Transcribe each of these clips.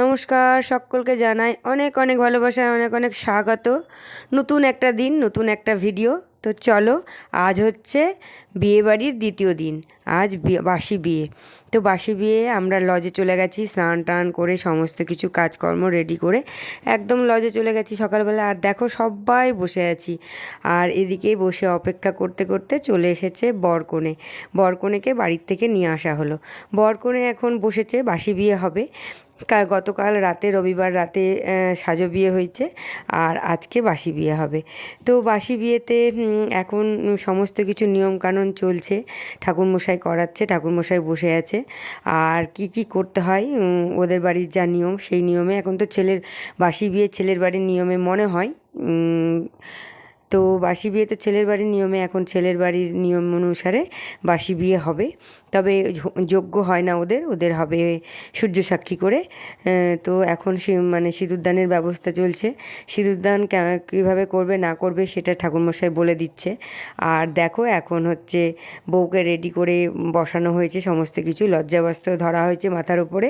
নমস্কার, সকলকে জানাই অনেক অনেক ভালোবাসা, অনেক অনেক স্বাগত। নতুন একটা দিন, নতুন একটা ভিডিও। তো চলো, আজ হচ্ছে বিয়েবাড়ির দ্বিতীয় দিন। আজ বাসি বিয়ে। তো বাসি বিয়ে আমরা লজে চলে গেছি, স্নান টান করে সমস্ত কিছু কাজকর্ম রেডি করে একদম লজে চলে গেছি সকালবেলা। আর দেখো, সবাই বসে আছি। আর এদিকে বসে অপেক্ষা করতে করতে চলে এসেছে বরকনে। বরকনেকে বাড়ির থেকে নিয়ে আসা হলো। বরকনে এখন বসেছে, বাসি বিয়ে হবে। কার গতকাল রাতে, রবিবার রাতে সাজো বিয়ে হয়েছে আর আজকে বাসি বিয়ে হবে। তো বাসি বিয়েতে এখন সমস্ত কিছু নিয়মকানুন চলছে। ঠাকুরমশাই করাচ্ছে, ঠাকুরমশাই বসে আছে। আর কি কি করতে হয় ওদের বাড়ির যা নিয়ম, সেই নিয়মে এখন তো ছেলের, বাসি বিয়ে ছেলের বাড়ির নিয়মে মনে হয় তো বাসি বিয়ে তো ছেলের বাড়ির নিয়মে, এখন ছেলের বাড়ির নিয়ম অনুসারে বাসি বিয়ে হবে। তবে যোগ্য হয় না ওদের ওদের হবে সূর্য সাক্ষী করে। তো এখন মানে সিঁদুরদানের ব্যবস্থা চলছে। সিঁদুরদান কীভাবে করবে, না করবে, সেটা ঠাকুরমশাই বলে দিচ্ছে। আর দেখো, এখন হচ্ছে বউকে রেডি করে বসানো হয়েছে, সমস্ত কিছু লজ্জাবস্ত্র ধরা হয়েছে মাথার উপরে।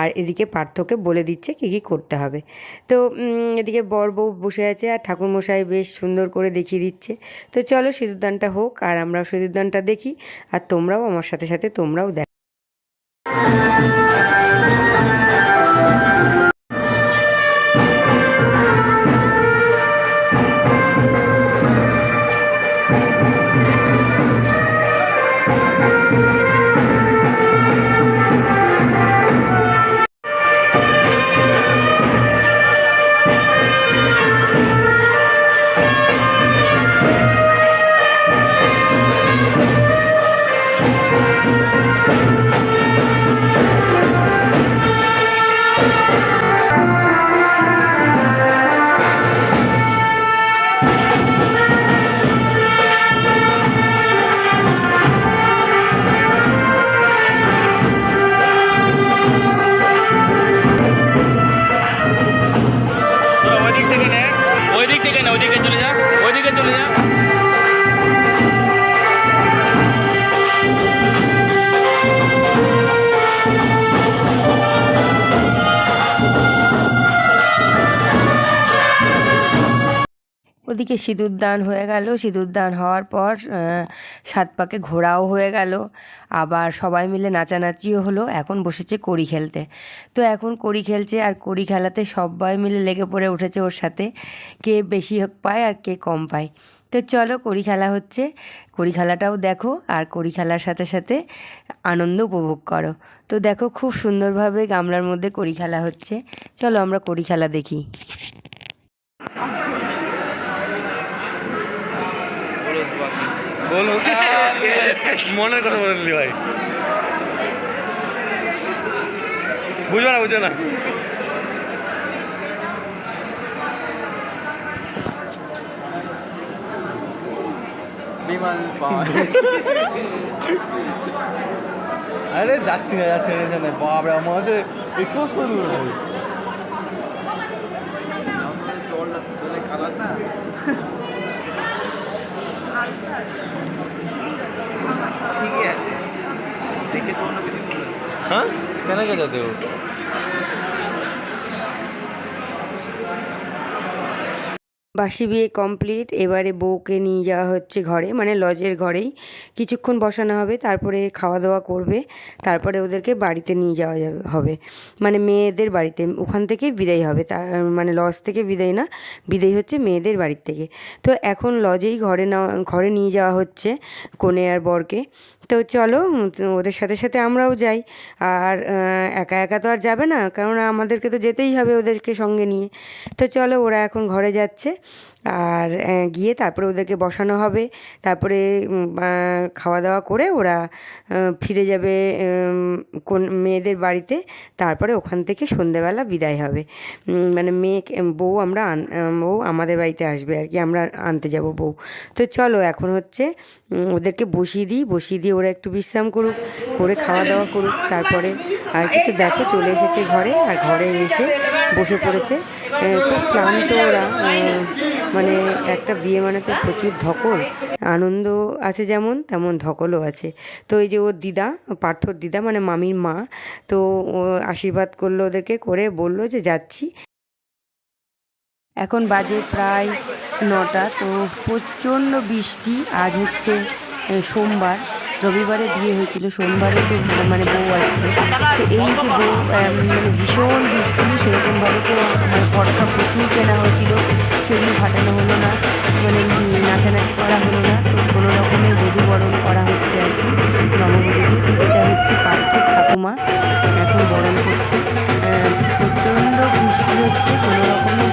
আর এদিকে পার্থকে বলে দিচ্ছে কী কী করতে হবে। তো এদিকে বর বউ বসে আছে, আর ঠাকুরমশাই বেশ সুন্দর করে দেখিয়ে দিচ্ছে। তো চলো সিঁদুরদানটা হোক আর আমরাও সিঁদুরদানটা দেখি আর তোমরাও আমার সাথে সাথে তোমরাও দেখো। ওদিকে সিঁদুরদান হয়ে গেল। সিঁদুরদান হওয়ার পর সাত পাকে ঘোরাও হয়ে গেল। আবার সবাই মিলে নাচানাচিও হলো। এখন বসেছে কড়ি খেলতে। তো এখন কড়ি খেলছে আর কড়ি খেলাতে সবাই মিলে লেগে পড়ে উঠেছে ওর সাথে। কে বেশি পায় আর কে কম পায়। তো চলো কড়ি খেলা হচ্ছে। কড়ি খেলাটাও দেখো আর কড়ি খেলার সাথে সাথে আনন্দ উপভোগ করো। তো দেখো খুব সুন্দরভাবে গামলার মধ্যে কড়ি খেলা হচ্ছে। চলো আমরা কড়ি খেলা দেখি। মনের কথা বলে দিলি ভাই। বুঝবে না বুঝবে না। আরে যাচ্ছি না যাচ্ছি না যাচ্ছি না। বাপরে আমার হচ্ছে এক্সপোজ করে দেবো হ্যাঁ? বাসি বিয়ে কমপ্লিট এবারে বউকে নিয়ে যাওয়া হচ্ছে ঘরে মানে লজের ঘরেই। কিছুক্ষণ বসানো হবে তারপরে খাওয়া দাওয়া করবে তারপরে ওদেরকে বাড়িতে নিয়ে যাওয়া যাবে হবে। মানে মেয়েদের বাড়িতে ওখান থেকে বিদায় হবে তার মানে লজ থেকে বিদায় না বিদায় হচ্ছে মেয়েদের বাড়ির থেকে। তো এখন লজেই ঘরে নেওয়া ঘরে নিয়ে যাওয়া হচ্ছে কনে আর বরকে। তো চলো ওদের সাথে সাথে আমরাও যাই। আর একা একা তো আর যাবে না, কারণ আমাদেরকে তো যেতেই হবে ওদেরকে সঙ্গে নিয়ে। তো চলো, ওরা এখন ঘরে যাচ্ছে। আর গিয়ে তারপরে ওদেরকে বসানো হবে। তারপরে খাওয়া দাওয়া করে ওরা ফিরে যাবে কোন মেয়েদের বাড়িতে। তারপরে ওখান থেকে সন্ধেবেলা বিদায় হবে। মানে মেয়ে, বউ আমরা বউ আমাদের বাড়িতে আসবে আর কি, আমরা আনতে যাব বউ। তো চলো এখন হচ্ছে ওদেরকে বসিয়ে দিই, বসিয়ে দিয়ে ওরা একটু বিশ্রাম করুক, করে খাওয়া দাওয়া করুক, তারপরে আর কি। তো দেখো চলে এসেছে ঘরে, আর ঘরে এসে বসে পড়েছে। খুব ক্লান্ত ওরা মানে একটা বিয়ে মানে তো প্রচুর ধকল। আনন্দ আছে যেমন, তেমন ধকলও আছে। তো এই যে ওর দিদা, পার্থর দিদা মানে মামির মা, তো ও আশীর্বাদ করল ওদেরকে করে বলল যে যাচ্ছি। এখন বাজে প্রায় নটা, তো প্রচণ্ড বৃষ্টি। আজ হচ্ছে সোমবার। রবিবারে বিয়ে হয়েছিল, সোমবারে তো মানে বউ আসছে। তো এই যে বউ মানে ভীষণ বৃষ্টি, সেরকমভাবে তো মানে ফটকা প্রচুর কেনা হয়েছিল। ফাটানো হলো না মানে নাচানাচি করা হলো না, তো কোনো রকমের বধু বরণ করা হচ্ছে আর কি। নববধূকে তো এটা হচ্ছে পার্থর ঠাকুমা, এখন বরণ করছে। প্রচণ্ড বৃষ্টি হচ্ছে, কোনো রকমের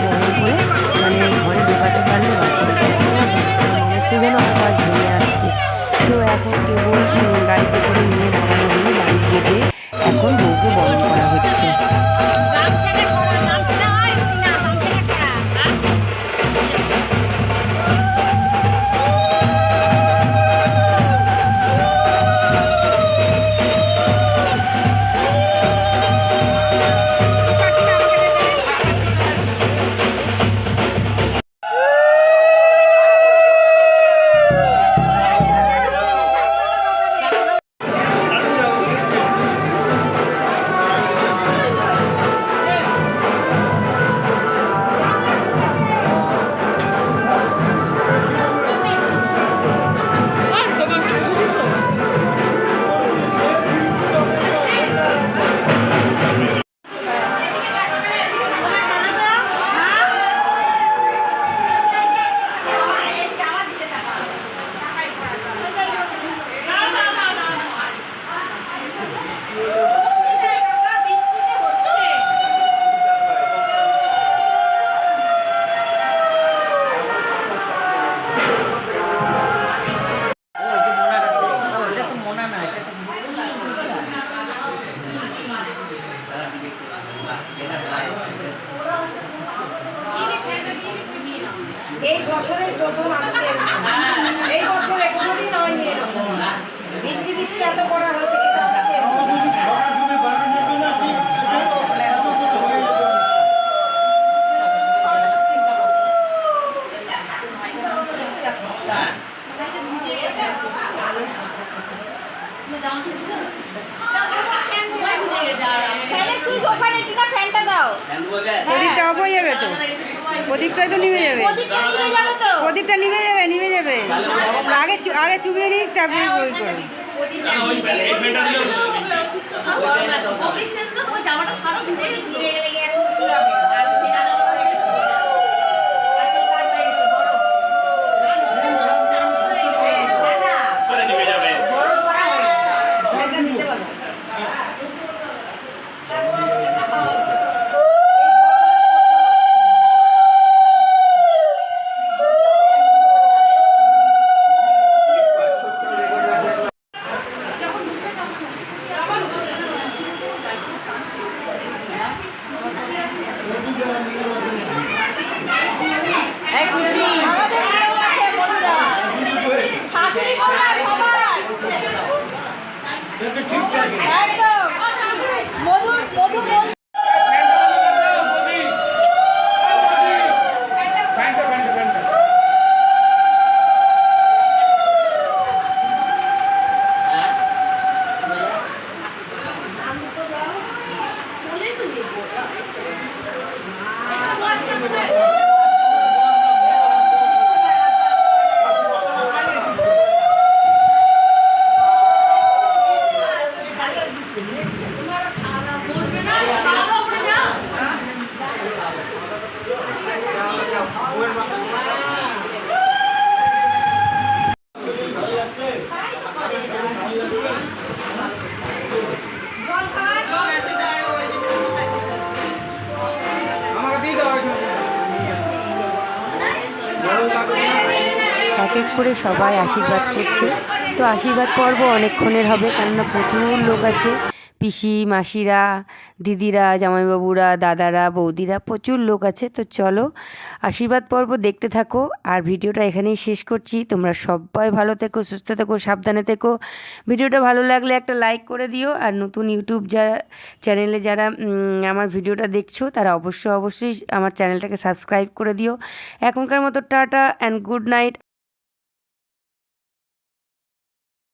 ফ্যানটা দাও। প্রদীপটা অফ হয়ে। যাবে তো? প্রদীপটাই তো নিভে যাবে? প্রদীপটা নিভে যাবে নিভে যাবে আগে আগে চুবিয়ে নিই তারপরে বই জামাটা সারা ভিজে গেছে এক এক করে সবাই আশীর্বাদ করছে। তো আশীর্বাদ পর্ব অনেকক্ষণের হবে, কেননা প্রচুর লোক আছে। পিসি, মাসিরা, দিদিরা, জামাইবাবুরা, দাদারা, বৌদিরা প্রচুর লোক আছে। তো চলো আশীর্বাদ পর্ব দেখতে থাকো। আর ভিডিওটা এখানেই শেষ করছি। তোমরা সবাই ভালো থেকো, সুস্থ থেকো, সাবধানে থেকো। ভিডিওটা ভালো লাগলে একটা লাইক করে দিও। আর নতুন ইউটিউব যা, চ্যানেলে যারা আমার ভিডিওটা দেখছ, তারা অবশ্যই অবশ্যই আমার চ্যানেলটাকে সাবস্ক্রাইব করে দিও। এখনকার মতো টাটা অ্যান্ড গুড নাইট।